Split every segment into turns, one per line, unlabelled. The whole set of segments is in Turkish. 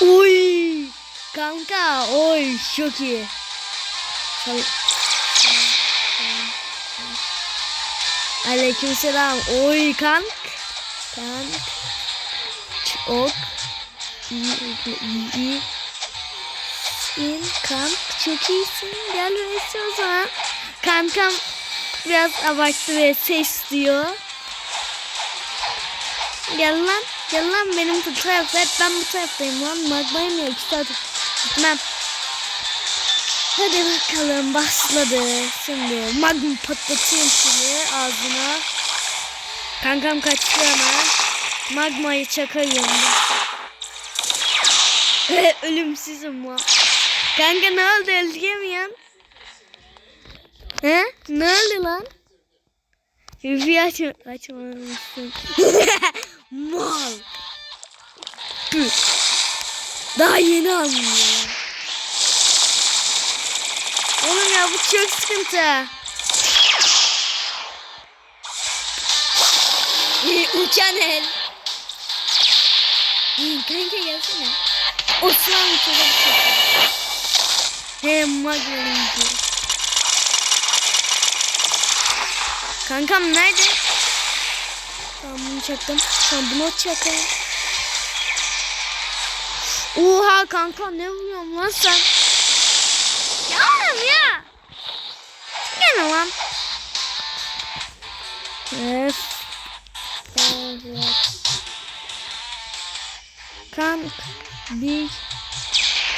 Oy. Kanka oy çok iyi. Sal- Aleykümselam. Oy kank. Kank. Çok iyi iyi. İn kank çok iyisin. Gel vs o zaman. Kankam biraz abarttı vs istiyor. Gel lan. Gel lan benim bu tarafta. Hep ben bu taraftayım lan. Magmayım ya. iki saat gitmem. Hadi bakalım başladı. Şimdi magma patlatayım şimdi ağzına. Kankam kaçtı ama. Magmayı çakayım. Ölümsüzüm lan. Kanka ne oldu öldüremiyorsun? He? Ne oldu lan? Bir aç açmamışsın. Mal. Püh. Daha yeni anlıyorum. Oğlum ya bu çok sıkıntı. Uçan el. İyi kanka gelsene. Osman çok He magnezik. Kankam nerede? Çaktım. Tamam bunu çakayım. Oha kanka ne vuruyorsun lan sen? Ya oğlum ya. Gene lan. Evet. Evet. Kank bir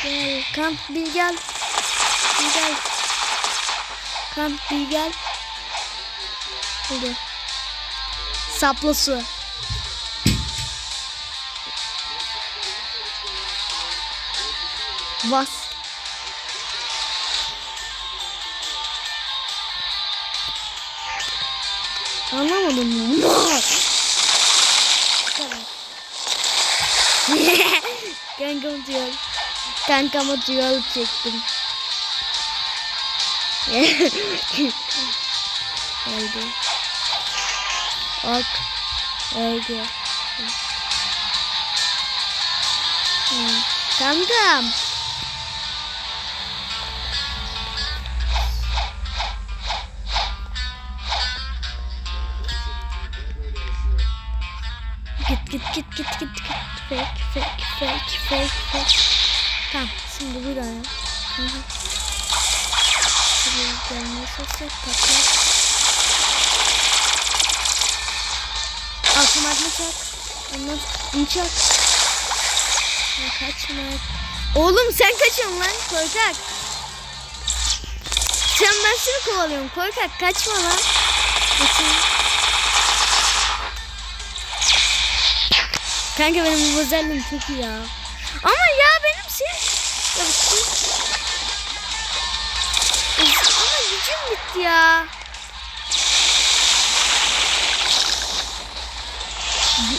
gel. Kank bir gel. Bir gel. Kank bir gel. Hadi. Sapla su. Bas. Anlamadım mı? Kankam diyor. Kankama diyor çektim. Öldü. Ok. Öldü. Kankam. Git git git git git git. Fake fake fake fake fake. Tamam şimdi buraya. Buraya gelmeye sesler patlat. Altıma çak? Ondan bunu çak. Ya kaçma. Oğlum sen kaçıyorsun lan korkak. Sen ben seni kovalıyorum korkak kaçma lan. Kaçayım. Kanka benim bu özelliğim çok iyi ya. Ama ya benim şey... Ama gücüm bitti ya.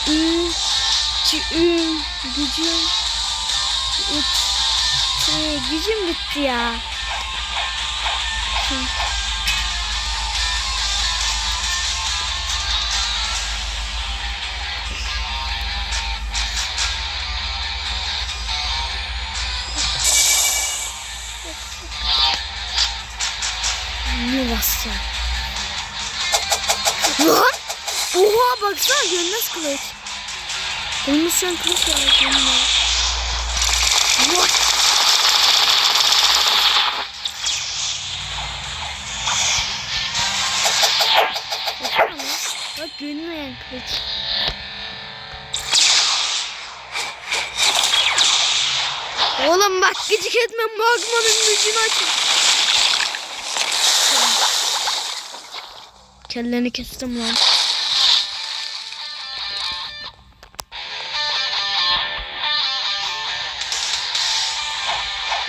Gücüm, gücüm, gücüm, gücüm bitti ya. Hı. Ne basacağım? Lan! Oha baksana görünmez kılıç. Olmuş şu an kılıç var. What? Baksana. Bak görünmeyen kılıç. Oğlum bak gıcık etme magmanın gücünü açın. Kelleni kestim lan.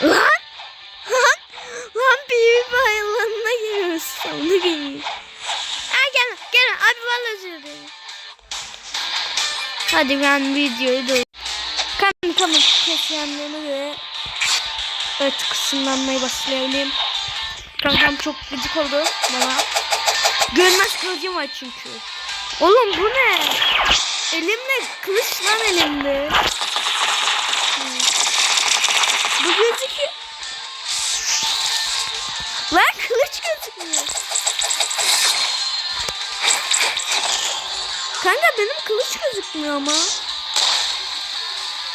Lan! Lan! Lan PvP hayvanına giriyoruz. Sonunda geliyor. Ha gel gel abi valla özür. Hadi ben videoyu dur. Kan kanı kesenlerine göre evet kısımlanmaya başlayalım. Kankam çok gıcık oldu bana. Görmez kılıcım var çünkü. Oğlum bu ne? Elimle kılıç lan elimde. Bu gözüküyor. Lan kılıç gözükmüyor. Kanka benim kılıç gözükmüyor ama.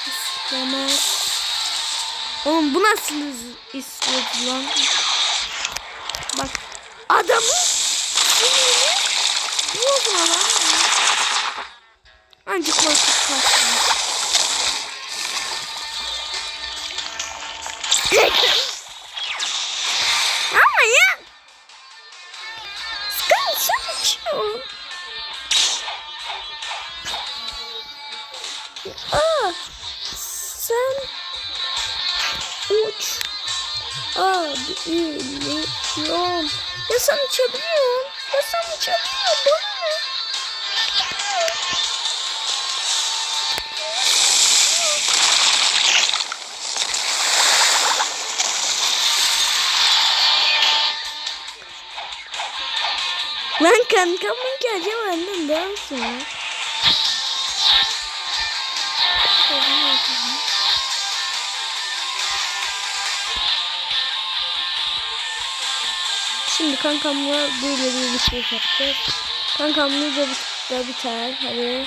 İstemez. Oğlum bu nasıl istiyordu lan? Bak adamı sinirli bozma lan. Ancak korkup kaçtım. Ama ya. Sıkın sen uçuyor. Aa, sen uç. Abi milyon. Ya sen uçabiliyorsun. Ya sen uçabiliyorsun. Bana ne? Lan kankamın ki acaba benden? Şimdi kankamla böyle bir şey yapacağız. Kankamla da biter. Hadi.